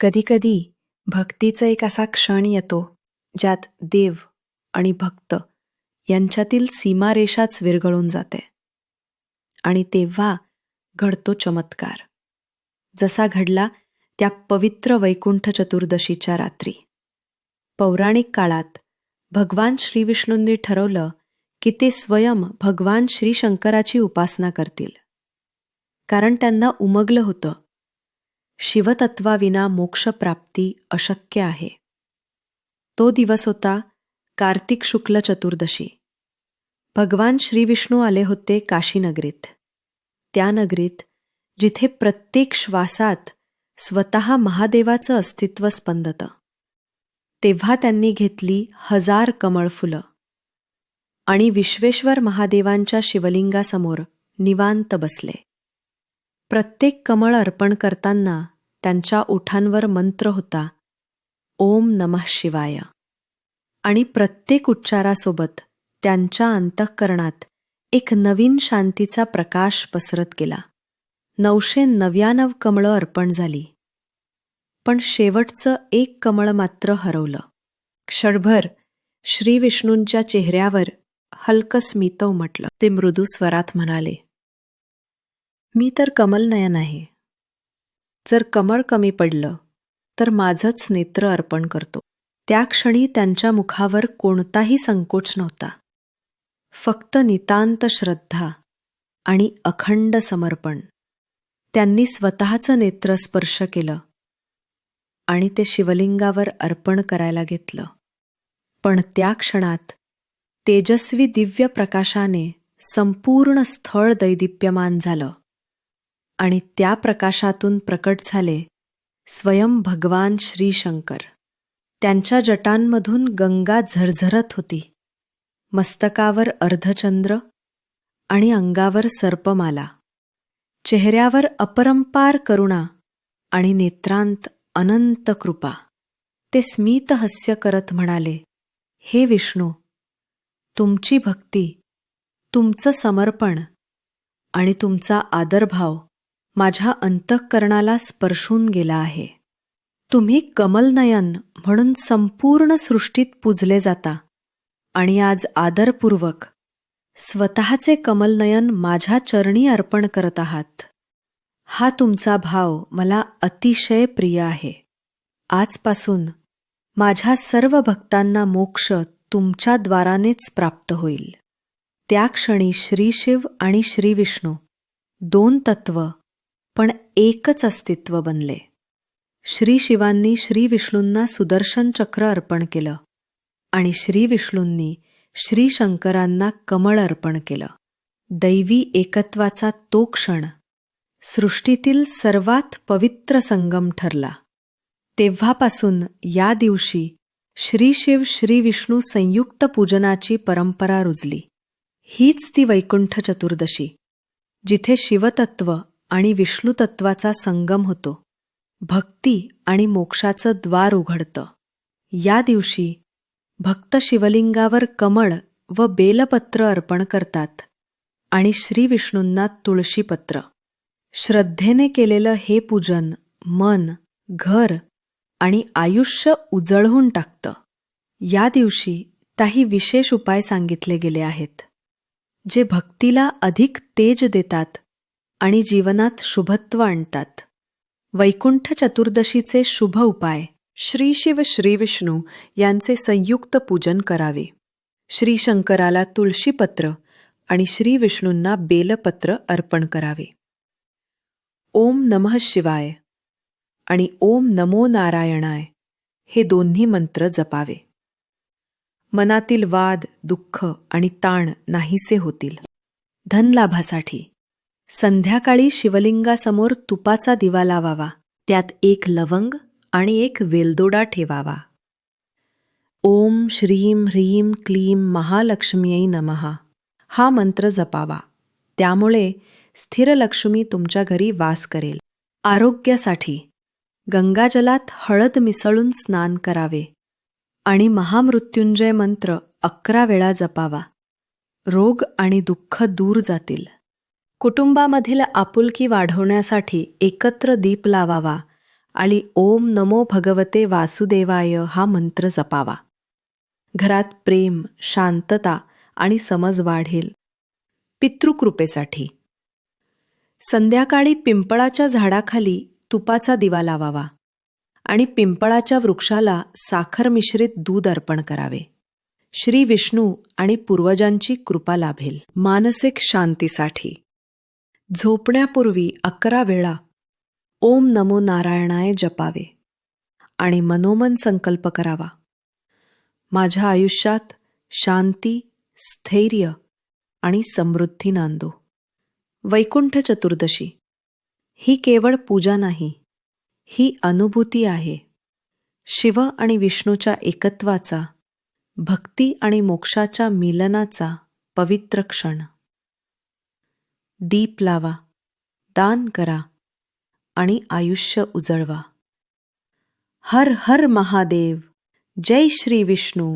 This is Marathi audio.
कधीकधी भक्तीचा एक असा क्षण येतो ज्यात देव आणि भक्त यांच्यातील सीमारेषाच विरघळून जाते. आणि तेव्हा घडतो चमत्कार. जसा घडला त्या पवित्र वैकुंठ चतुर्दशीच्या रात्री. पौराणिक काळात भगवान श्रीविष्णूंनी ठरवलं की ते स्वयं भगवान श्रीशंकराची उपासना करतील. कारण त्यांना उमगलं होतं शिवतत्वाविना मोक्षप्राप्ती अशक्य आहे. तो दिवस होता कार्तिक शुक्ल चतुर्दशी. भगवान श्रीविष्णू आले होते काशीनगरीत त्या नगरीत जिथे प्रत्येक श्वासात स्वतः महादेवाचं अस्तित्व स्पंदतं. तेव्हा त्यांनी घेतली हजार कमळ फुलं. आणि विश्वेश्वर महादेवांच्या शिवलिंगासमोर निवांत बसले. प्रत्येक कमळ अर्पण करताना त्यांच्या ओठांवर मंत्र होता ओम नमः शिवाय. आणि प्रत्येक उच्चारासोबत त्यांच्या अंतःकरणात एक नवीन शांतीचा प्रकाश पसरत गेला. नऊशे नव्याण्णव कमळं अर्पण झाली. पण शेवटचं एक कमळ मात्र हरवलं. क्षणभर श्रीविष्णूंच्या चेहऱ्यावर हलकं स्मित उमटलं ते मृदू स्वरात म्हणाले मी तर कमलनयन आहे. जर कमळ कमी पडलं तर माझंच नेत्र अर्पण करतो. त्या क्षणी त्यांच्या मुखावर कोणताही संकोच नव्हता. फक्त नितांत श्रद्धा आणि अखंड समर्पण. त्यांनी स्वतःचं नेत्र स्पर्श केलं आणि ते शिवलिंगावर अर्पण करायला घेतलं. पण त्या क्षणात तेजस्वी दिव्य प्रकाशाने संपूर्ण स्थळ दैदिप्यमान झालं. आणि त्या प्रकाशातून प्रकट झाले स्वयं भगवान श्रीशंकर. त्यांच्या जटांमधून गंगा झरझरत होती. मस्तकावर अर्धचंद्र आणि अंगावर सर्पमाला. चेहऱ्यावर अपरंपार करुणा आणि नेत्रांत अनंत कृपा. ते स्मित हास्य करत म्हणाले हे विष्णू तुमची भक्ती तुमचं समर्पण आणि तुमचा आदरभाव माझ्या अंतःकरणाला स्पर्शून गेला आहे. तुम्ही कमलनयन म्हणून संपूर्ण सृष्टीत पूजले जाता आणि आज आदरपूर्वक स्वतःचे कमलनयन माझ्या चरणी अर्पण करत आहात. हा तुमचा भाव मला अतिशय प्रिय आहे. आजपासून माझ्या सर्व भक्तांना मोक्ष तुमच्या द्वारानेच प्राप्त होईल. त्या क्षणी श्रीशिव आणि श्रीविष्णू दोन तत्व पण एकच अस्तित्व बनले. श्री शिवांनी श्री विष्णूंना सुदर्शन चक्र अर्पण केलं आणि श्री विष्णूंनी श्री शंकरांना कमळ अर्पण केलं. दैवी एकत्वाचा तो क्षण सृष्टीतील सर्वात पवित्र संगम ठरला. तेव्हापासून या दिवशी श्री शिव श्री विष्णू संयुक्त पूजनाची परंपरा रुजली. हीच ती वैकुंठ चतुर्दशी जिथे शिवतत्व आणि विष्णुतत्वाचा संगम होतो. भक्ती आणि मोक्षाचं द्वार उघडतं. या दिवशी भक्त शिवलिंगावर कमळ व बेलपत्र अर्पण करतात आणि श्रीविष्णूंना तुळशीपत्र. श्रद्धेने केलेलं हे पूजन मन घर आणि आयुष्य उजळवून टाकतं. या दिवशी काही विशेष उपाय सांगितले गेले आहेत. जे भक्तीला अधिक तेज देतात आणि जीवनात शुभत्व आणतात. वैकुंठ चतुर्दशीचे शुभ उपाय. श्री शिव श्री विष्णू यांचे संयुक्त पूजन करावे. श्री शंकराला तुळशीपत्र आणि श्री विष्णूंना बेलपत्र अर्पण करावे. ओम नमः शिवाय आणि ओम नमो नारायणाय हे दोन्ही मंत्र जपावे. मनातील वाद दुःख आणि ताण नाहीसे होतील. धनलाभासाठी. संध्याकाळी शिवलिंगासमोर तुपाचा दिवा लावावा. त्यात एक लवंग आणि एक वेलदोडा ठेवावा. ओम श्रीम ह्रीम क्लीम महालक्ष्मीयै नमहा हा मंत्र जपावा. त्यामुळे स्थिर लक्ष्मी तुमच्या घरी वास करेल. आरोग्यासाठी गंगाजलात हळद मिसळून स्नान करावे. आणि महामृत्युंजय मंत्र अकरा वेळा जपावा. रोग आणि दुःख दूर जातील. कुटुंबामधील आपुलकी वाढवण्यासाठी एकत्र दीप लावावा आणि ओम नमो भगवते वासुदेवाय हा मंत्र जपावा. घरात प्रेम शांतता आणि समज वाढेल. पितृकृपेसाठी. संध्याकाळी पिंपळाच्या झाडाखाली तुपाचा दिवा लावावा आणि पिंपळाच्या वृक्षाला साखर मिश्रित दूध अर्पण करावे. श्री विष्णू आणि पूर्वजांची कृपा लाभेल. मानसिक शांतीसाठी. झोपण्यापूर्वी अकरा वेळा ओम नमो नारायणाय जपावे आणि मनोमन संकल्प करावा. माझ्या आयुष्यात शांती स्थैर्य आणि समृद्धी नांदो. वैकुंठ चतुर्दशी. ही केवळ पूजा नाही ही अनुभूती आहे. शिव आणि विष्णूच्या एकत्वाचा भक्ती आणि मोक्षाच्या मिलनाचा पवित्र क्षण. दीप लावा दान करा आणि आयुष्य उजळवा. हर हर महादेव जय श्री विष्णू.